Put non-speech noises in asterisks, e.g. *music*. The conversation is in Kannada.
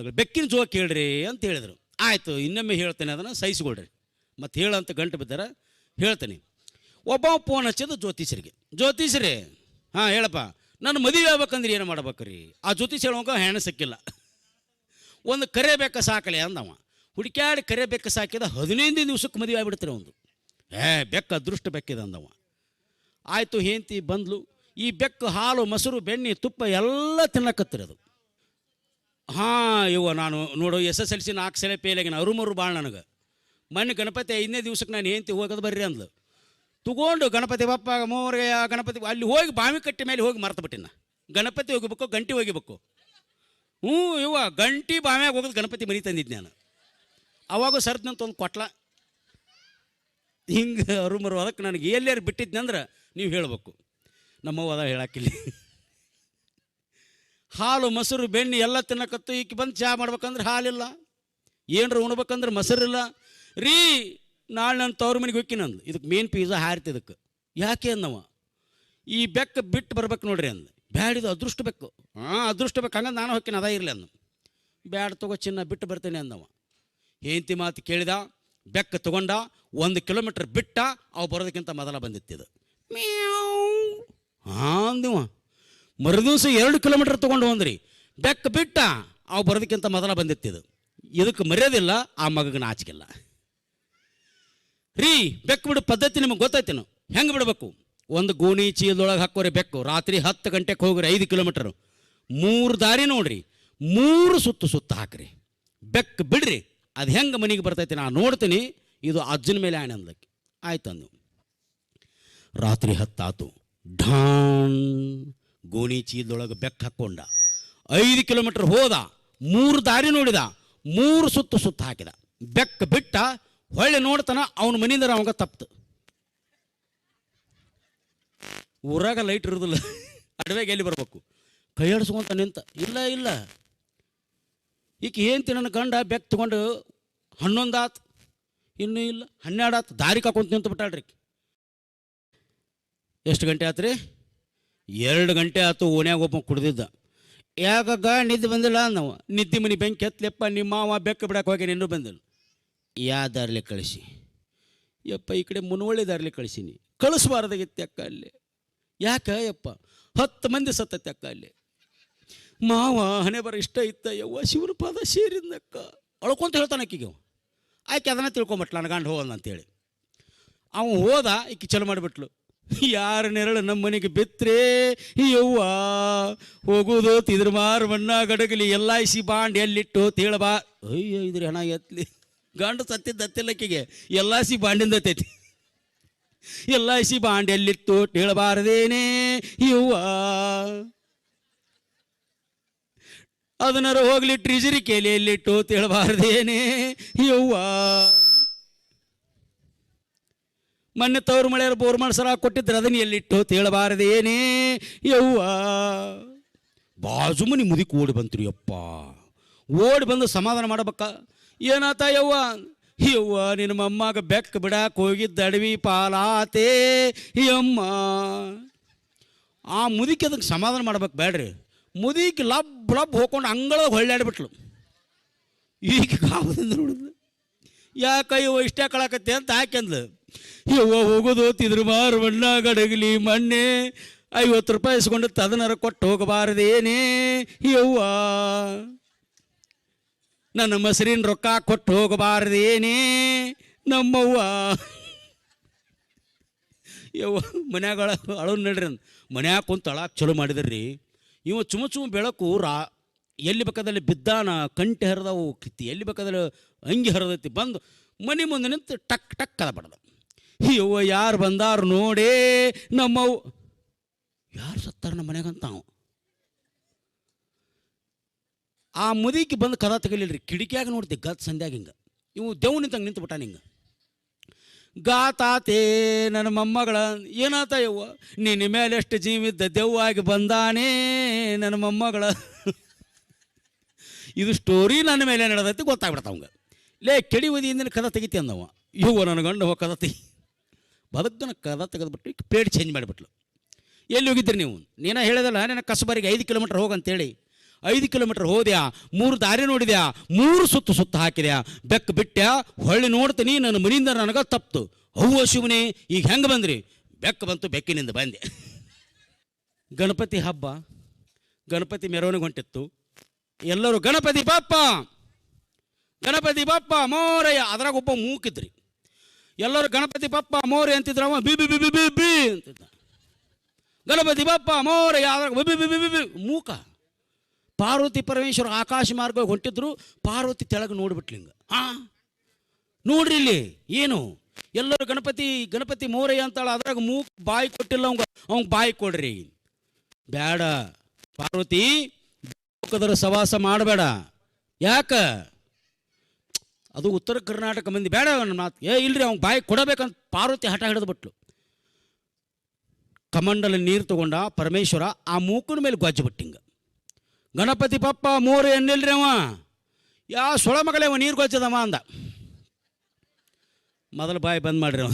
ಅದು ಬೆಕ್ಕಿನ ಜೋಕ್ ಕೇಳ್ರಿ ಅಂತ ಹೇಳಿದರು. ಆಯಿತು, ಇನ್ನೊಮ್ಮೆ ಹೇಳ್ತೇನೆ ಅದನ್ನು ಸಹಿಸ್ಕೊಳ್ರಿ. ಮತ್ತು ಹೇಳಂತ ಗಂಟು ಬಿದ್ದಾರ, ಹೇಳ್ತೇನೆ. ಒಬ್ಬ ಫೋನ್ ಹಚ್ಚಿದ್ದು ಜ್ಯೋತಿಷರಿಗೆ ಜ್ಯೋತಿಷ್ರಿ ಹಾಂ, ಹೇಳಪ್ಪ. ನಾನು ಮದುವೆ ಆಗ್ಬೇಕಂದ್ರೆ ಏನು ಮಾಡ್ಬೇಕ್ರಿ? ಆ ಜ್ಯೋತಿಷ್ ಹೇಳುವಾಗ ಹೆಣ್ಣು ಸಿಕ್ಕಿಲ್ಲ. ಒಂದು ಕರೆ ಬೆಕ್ಕ ಸಾಕಲೆ ಅಂದವ. ಹುಡುಕ್ಯಾಡಿ ಕರೆ ಬೆಕ್ಕ ಸಾಕಿದ ಹದಿನೈದು ದಿವಸಕ್ಕೆ ಮದುವೆ ಆಗ್ಬಿಡ್ತಾರೆ ಒಂದು. ಏ, ಬೆಕ್ಕ ಅದೃಷ್ಟ ಬೆಕ್ಕಿದೆ ಅಂದವ. ಆಯಿತು, ಹೆಂಡತಿ ಬಂದ್ಲು. ಈ ಬೆಕ್ಕು, ಹಾಲು, ಮೊಸರು, ಬೆಣ್ಣೆ, ತುಪ್ಪ ಎಲ್ಲ ತಿನ್ನಕತ್ತಿರೋದು ಹಾಂ ಇವ ನಾನು ನೋಡು, ಎಸ್ ಎಸ್ ಎಲ್ ಸಿ ನಾಲ್ಕು ಸಲ ಪೇಲಾಗಿನ ಅರುಮರು ಭಾಳ ನನಗೆ. ಮೊನ್ನೆ ಗಣಪತಿ ಐದನೇ ದಿವ್ಸಕ್ಕೆ ನಾನು ಹೆಂಡತಿ ಹೋಗೋದು ಬರ್ರಿ ಅಂದ್ಲು. ತಗೊಂಡು ಗಣಪತಿ ಬಪ್ಪ ಮೋರ್ಯ ಗಣಪತಿ ಅಲ್ಲಿ ಹೋಗಿ ಬಾವಿ ಕಟ್ಟಿ ಮೇಲೆ ಹೋಗಿ ಮರ್ತು ಬಿಟ್ಟಿನ. ಗಣಪತಿ ಹೋಗಬೇಕು, ಗಂಟಿ ಹೋಗಿಬೇಕು. ಹ್ಞೂ ಇವ ಗಂಟಿ ಬಾವಿಯಾಗ ಹೋಗೋದು ಗಣಪತಿ ಮನೆ ತಂದಿದ್ದು ನಾನು. ಅವಾಗ ಸರ್ದಂತ ಒಂದು ಕೊಟ್ಲ. ಹಿಂಗೆ ಅರುಮರು ಅದಕ್ಕೆ ನನಗೆ ಎಲ್ಲಿಯಾರು ಬಿಟ್ಟಿದ್ನಂದ್ರೆ ನೀವು ಹೇಳಬೇಕು. ನಮ್ಮವ್ವ ಅದ ಹೇಳಕ್ಕಿಲ್ಲ ಹಾಲು, ಮೊಸರು, ಬೆಣ್ಣೆ ಎಲ್ಲ ತಿನ್ನಕತ್ತು, ಈಕೆ ಬಂದು ಚಹಾ ಮಾಡ್ಬೇಕಂದ್ರೆ ಹಾಲಿಲ್ಲ. ಏನರ ಉಣ್ಬೇಕಂದ್ರೆ ಮೊಸರಿಲ್ಲ. ರೀ, ನಾಳೆ ನನ್ನ ತವ್ರ ಮನೆಗೆ ಹೊಕ್ಕಿನಂದು ಇದಕ್ಕೆ ಮೇನ್ ಪೀಝಾ ಹಾರಿತು ಇದಕ್ಕೆ ಯಾಕೆ ಅಂದವ? ಈ ಬೆಕ್ಕ ಬಿಟ್ಟು ಬರ್ಬೇಕು ನೋಡ್ರಿ ಅಂದ ಬ್ಯಾಡಿದು ಅದೃಷ್ಟ ಬೇಕು ಹಾಂ, ಅದೃಷ್ಟ ಬೇಕು ಹಂಗಂದು ನಾನು ಹೊಕ್ಕಿನ ಅದ ಇರಲಿ ಅಂದ ಬ್ಯಾಡ ತಗೋ ಚಿನ್ನ ಬಿಟ್ಟು ಬರ್ತೇನೆ ಅಂದವ. ಹೆಂಡತಿ ಮಾತು ಕೇಳಿದ, ಬೆಕ್ಕ ತಗೊಂಡ, ಒಂದು ಕಿಲೋಮೀಟ್ರ್ ಬಿಟ್ಟ, ಅವು ಬರೋದಕ್ಕಿಂತ ಮೊದಲ ಬಂದಿತ್ತಿದು ಹಾಂ ಅಂದಿವ. ಮರುದಿವಸ ಎರಡು ಕಿಲೋಮೀಟರ್ ತೊಗೊಂಡು ಹೋದ್ರಿ. ಬೆಕ್ಕ ಬಿಟ್ಟ ಅವು ಬರೋದಕ್ಕಿಂತ ಮೊದಲ ಬಂದಿತ್ತಿದು. ಇದಕ್ಕೆ ಮರ್ಯಾದಿಲ್ಲ, ಆ ಮಗಗ ನಾಚಿಕಿಲ್ಲ ರೀ, ಬೆಕ್ಕು ಬಿಡು ಪದ್ಧತಿ ನಿಮಗೆ ಗೊತ್ತಾಯ್ತೇನು? ಹೆಂಗೆ ಬಿಡಬೇಕು? ಒಂದು ಗೋಣಿ ಚೀಲದೊಳಗೆ ಹಾಕೋರಿ ಬೆಕ್ಕು. ರಾತ್ರಿ ಹತ್ತು ಗಂಟೆಗೆ ಹೋಗ್ರಿ, ಐದು ಕಿಲೋಮೀಟರ್. ಮೂರು ದಾರಿ ನೋಡ್ರಿ, ಮೂರು ಸುತ್ತು ಸುತ್ತ ಹಾಕ್ರಿ. ಬೆಕ್ಕು ಬಿಡ್ರಿ, ಅದು ಹೆಂಗೆ ಮನೆಗೆ ಬರ್ತೈತಿ ನಾ ನೋಡ್ತೀನಿ. ಇದು ಅಜ್ಜನ ಮೇಲೆ ಆಣೆ ಅಂದಕ್ಕೆ ಆಯ್ತು ರಾತ್ರಿ ಹತ್ತಾತು. ಢಾನ್ ಗೋಣಿ ಚೀಲದೊಳಗೆ ಬೆಕ್ಕ ಹಾಕ್ಕೊಂಡ ಐದು ಕಿಲೋಮೀಟರ್ ಹೋದ, ಮೂರು ದಾರಿ ನೋಡಿದ, ಮೂರು ಸುತ್ತು ಸುತ್ತ ಹಾಕಿದ. ಬೆಕ್ಕ ಬಿಟ್ಟ, ಹೊಳ್ಳಿ ನೋಡ್ತಾನ ಅವನ ಮನೆಯಿಂದ ಅವಂಗ ತಪ್ತು. ಊರಾಗ ಲೈಟ್ ಇರೋದಿಲ್ಲ. ಅಡವೆಗೆ ಎಲ್ಲಿ ಬರ್ಬೇಕು? ಕೈ ಆಡಿಸ್ಕೊಂತ ನಿಂತ. ಇಲ್ಲ ಇಲ್ಲ. ಈಕೆ ಏನು ನನ್ನ ಗಂಡ ಬೆಕ್ಕ ತೊಗೊಂಡು ಹನ್ನೊಂದು ಆತು ಇನ್ನೂ ಇಲ್ಲ ಹನ್ನೆರಡು ಆತು ದಾರಿ ಕಾಕೊಂತ ನಿಂತು ಬಿಟ್ಟಾಳ್ರಿ ಎಷ್ಟು ಗಂಟೆ ಆತ್ರಿ? ಎರಡು ಗಂಟೆ ಆತು ಓಣ್ಯಾಗ ಒಬ್ಬ ಕುಡ್ದಿದ್ದ. ಯಾಕಕ್ಕ ನಿದ್ದೆ ಬಂದಿಲ್ಲ ನಾವು ನಿದ್ದೆ ಮನೆ ಬೆಂಕಿ ಹತ್ತಲೆಪ್ಪ ನಿಮ್ಮ ಮಾವ ಬೆಕ್ಕ ಬಿಡಕ್ಕೆ ಹೋಗಿ ಇನ್ನೂ ಬಂದಿಲ್ಲ. ಯಾ ದಾರ್ಲಿ ಕಳಿಸಿ. ಯಪ್ಪ, ಈ ಕಡೆ ಮುನವಳ್ಳಿ ದಾರ್ಲಿ ಕಳಿಸೀನಿ ಕಳಿಸ್ಬಾರ್ದಾಗಿತ್ತು ಅಕ್ಕ ಅಲ್ಲಿ? ಯಾಕ ಯಪ್ಪ? ಹತ್ತು ಮಂದಿ ಸತ್ತತ್ತೆ ಅಕ್ಕ ಅಲ್ಲಿ? ಮಾವ, ಹಣೆ ಬರ ಇಷ್ಟ ಇತ್ತ ಯವ್ವ, ಶಿವನ ಪಾದ ಸೇರಿಂದಕ್ಕ ಅಳ್ಕೊಂತ ಹೇಳ್ತಾನೆ ಆಕಿಗೆ ಆಯ್ಕೆ ಅದನ್ನ ತಿಳ್ಕೊಂಬಿಟ್ಲ, ನನ್ನ ಗಂಡ ಹೋಗಲ್ಲ ಅಂತೇಳಿ. ಅವ ಹೋದ, ಈಕಿ ಚಲೋ ಮಾಡಿಬಿಟ್ಲು. ಯಾರ ನೆರಳು ನಮ್ಮ ಮನೆಗೆ ಬಿತ್ತರೆ ಯವ್ವ ಹೋಗುವುದು ತಿದ್ರ ಮಾರು ಮಣ್ಣ ಗಡಗಲಿ ಎಲ್ ಐ ಸಿ ಬಾಂಡ್ ಎಲ್ಲಿಟ್ಟು ತೇಳಬಾ ಅಯ್ಯೋ, ಇದ್ರಿ ಹಣ ಎತ್ತಲಿ ಗಂಡು ಸತ್ತಿದ್ದ ಹತ್ತಿಲ್ಲಕ್ಕಿಗೆ ಎಲ್ ಐ ಸಿ ಬಾಂಡಿಂದ ತೈತಿ ಎಲ್ ಐ ಸಿ ಬಾಂಡ್ ಎಲ್ಲಿಟ್ಟು ತೇಳಬಾರದೇನೆ ಯವ್ವ. ಅದನ್ನಾರು ಹೋಗ್ಲಿ ಟ್ರಿಜರಿ ಕೇಲಿ ಎಲ್ಲಿಟ್ಟು ತೇಳಬಾರದೇನೆ ಯವ್ವ. ಮೊನ್ನೆ ತವ್ರ ಮಳೆಯರು ಬೋರ್ ಮಾಡ್ಸರ, ಕೊಟ್ಟಿದ್ರೆ ಅದನ್ನ ಎಲ್ಲಿಟ್ಟು ತೇಳಬಾರದೇನೇ ಯವ್ವ. ಬಾಜು ಮನಿ ಮುದಿಕ್ ಓಡಿ ಬಂತ್ರಿ ಅಪ್ಪ. ಓಡಿ ಬಂದು ಸಮಾಧಾನ ಮಾಡಬೇಕ. ಏನಾತ ಯವ್ವ? ಯವ್ವ, ನಿನ್ನ ಮೊಮ್ಮಗ ಬೆಕ್ಕ ಬಿಡಕ್ಕೆ ಹೋಗಿದ್ದ ಅಡವಿ ಪಾಲಾತೇ, ಯಮ್ಮ. ಆ ಮುದಿಕೆ ಅದಕ್ಕೆ ಸಮಾಧಾನ ಮಾಡ್ಬೇಕು ಬೇಡ್ರಿ. ಮುದಿಕೆ ಲಬ್ ಲಬ್ ಹೋಗ್ಕೊಂಡು ಅಂಗಳ ಹೊಳ್ಳಾಡ್ಬಿಟ್ಲು. ಈಗ ಕಾಮದಿಂದ ನೋಡಿದ್ಲು ಯಾಕೆ ಇವ ಇಷ್ಟೇ ಕಳಕತ್ತೆ ಅಂತ ಹಾಕ್ಯಂದ್ಲು ಯವ್ವ ಹೋಗೋದು ತಿದ್ರುಮಾರು ಮಾರು ಮಣ್ಣ ಗಡಗಲಿ ಮಣ್ಣೆ. ಐವತ್ತು ರೂಪಾಯಿ ಇಸ್ಕೊಂಡು ತದನರ ಕೊಟ್ಟು ಹೋಗಬಾರದೇನೇ. ಯವ್ವ. ನನ್ನ ಮಸರಿನ ರೊಕ್ಕ ಕೊಟ್ಟು ಹೋಗಬಾರದೇನೇ. ನಮ್ಮವ್ವ. ಯವ್ವ ಮನ್ಯಾಗ ಅಳು ನಡ್ರಿ ಅಂದ್. ಮನ್ಯಾಗ ಕುಂತು ಅಳಾಕ್ ಚಲೋ ಮಾಡಿದ್ರಿ. ಇವ ಚುಮ ಚುಮ ಬೆಳಕು ರಾ, ಎಲ್ಲಿ ಬೇಕಾದಲ್ಲಿ ಬಿದ್ದಾನ ಕಂಟಿ ಹರಿದವು ಕಿತ್ತಿ. ಎಲ್ಲಿ ಬೇಕಾದಲ್ಲಿ ಅಂಗಿ ಹರಿದೈತಿ, ಬಂದು ಮನೆ ಮುಂದೆ ನಿಂತು ಟಕ್ ಟಕ್ ಅದ ಬಡ್ದ. ಯವ್ವ ಯಾರು ಬಂದಾರ ನೋಡೇ ನಮ್ಮವು ಯಾರು ಸತ್ತಾರ ನಮ್ಮ ಮನೆಗಂತ ಅವ. ಆ ಮುದಿಗೆ ಬಂದು ಕದ ತೆಗಿಲಿಲ್ಲ ರೀ ಕಿಡಿಕಿಯಾಗ ನೋಡ್ತಿ ಗತ್ ಸಂಧ್ಯಾಗ ಹಿಂಗೆ. ಇವು ದೇವ್ ನಿಂತಂಗೆ ನಿಂತು ಬಿಟ್ಟಾನ ಹಿಂಗೆ. ಗಾತಾತೆ ನನ್ನ ಮೊಮ್ಮಗಳ, ಏನಾತ ಯವ್ವ ನಿನ್ನ ಮೇಲೆ ಎಷ್ಟು ಜೀವಿದ್ದ ದೆವ್ವಾಗಿ ಬಂದಾನೇ ನನ್ನ ಮೊಮ್ಮಗಳ. ಇದು ಸ್ಟೋರಿ ನನ್ನ ಮೇಲೆ ನಡೆದೈತಿ ಗೊತ್ತಾಗ್ಬಿಡ್ತಾವಂಗೆ ಲೇ, ಕೆಡಿ ಒದಿಯಿಂದ ಕದ ತೆಗಿತಿ ಅಂದವ. ಇವು ನನ್ನ ಗಂಡ ಹೋಗಿ ಕದ ತೆಗಿ ಬದುಕನ ಕದ ತೆಗೆದುಬಿಟ್ಟು ಪೇಡ್ ಚೇಂಜ್ ಮಾಡಿಬಿಟ್ಲು. ಎಲ್ಲಿ ಹೋಗಿದ್ರಿ ನೀವು? ನೀನು ಹೇಳಿದಲ್ಲ, ನಿನ್ನ ಕಸಬರಿಗೆ ಐದು ಕಿಲೋಮೀಟ್ರ್ ಹೋಗಂತೇಳಿ. ಐದು ಕಿಲೋಮೀಟರ್ ಹೋದ್ಯಾ? ಮೂರು ದಾರಿ ನೋಡಿದ್ಯಾ? ಮೂರು ಸುತ್ತು ಸುತ್ತ ಹಾಕಿದ್ಯಾ? ಬೆಕ್ಕ ಬಿಟ್ಟ್ಯಾ ಹೊಳ್ಳಿ ನೋಡ್ತೀನಿ, ನನ್ನ ಮನೆಯಿಂದ ನನಗೆ ತಪ್ತು. ಅವ್ವ ಶಿವನೇ, ಈಗ ಹೆಂಗೆ ಬಂದ್ರಿ? ಬೆಕ್ಕ ಬಂತು, ಬೆಕ್ಕಿನಿಂದ ಬಂದೆ. *laughs* ಗಣಪತಿ ಹಬ್ಬ, ಗಣಪತಿ ಮೆರವಣಿಗೆ ಹೊಂಟಿತ್ತು ಎಲ್ಲರೂ ಗಣಪತಿ ಬಾಪ್ಪ! ಗಣಪತಿ ಬಾಪ್ಪ, ಮೋರಯ್ಯ! ಅದ್ರಾಗ ಒಬ್ಬ ಮೂಕಿದ್ರಿ. ಎಲ್ಲರೂ ಗಣಪತಿ ಬಪ್ಪ ಮೋರೆ ಅಂತಿದ್ರು, ಅವ B B B B B B ಅಂತಿದ್ದ. ಗಣಪತಿ ಬಪ್ಪ ಮೋರೆ ಅದ್ರಾಗ ಬಿ ಬಿ ಬಿ ಬಿ ಮೂಕ. ಪಾರ್ವತಿ ಪರಮೇಶ್ವರ ಆಕಾಶ ಮಾರ್ಗ ಹೊಂಟಿದ್ರು, ಪಾರ್ವತಿ ತೆಳಗೆ ನೋಡ್ಬಿಟ್ಲಿ ಹಿಂಗ. ಹಾ ನೋಡ್ರಿ ಇಲ್ಲಿ, ಏನು? ಎಲ್ಲರೂ ಗಣಪತಿ ಗಣಪತಿ ಮೋರಯ್ಯ ಅಂತಾಳ, ಅದ್ರಾಗ ಮೂಕ್ ಬಾಯಿ ಕೊಟ್ಟಿಲ್ಲ ಅವಂಗ. ಅವಂಗೆ ಬಾಯಿ ಕೊಡ್ರಿ. ಬೇಡ ಪಾರ್ವತಿ ಸವಾಸ ಮಾಡಬೇಡ. ಯಾಕ? ಅದು ಉತ್ತರ ಕರ್ನಾಟಕ ಮಂದಿ ಬೇಡ ನನ್ನ ಮಾತು. ಏ, ಇಲ್ರಿ, ಅವ್ನು ಬಾಯಿ ಕೊಡಬೇಕಂತ ಪಾರ್ವತಿ ಹಠ ಹಿಡಿದ್ಬಿಟ್ಲು. ಕಮಂಡಲ ನೀರು ತಗೊಂಡ ಪರಮೇಶ್ವರ ಆ ಮೂಕನ ಮೇಲೆ ಗೊಜ್ಜು ಬಿಟ್ಟಿಂಗ ಗಣಪತಿ ಪಪ್ಪ, ಮೂರು ಎನ್ನಿಲ್ರಿ ಅವ? ಯಾ ಸೊಳ ಮಗಳೇ ಅವ, ನೀರು ಗೊಜ್ಜದವ ಅಂದ. ಮೊದಲು ಬಾಯಿ ಬಂದ್ ಮಾಡ್ರಿ ಅವ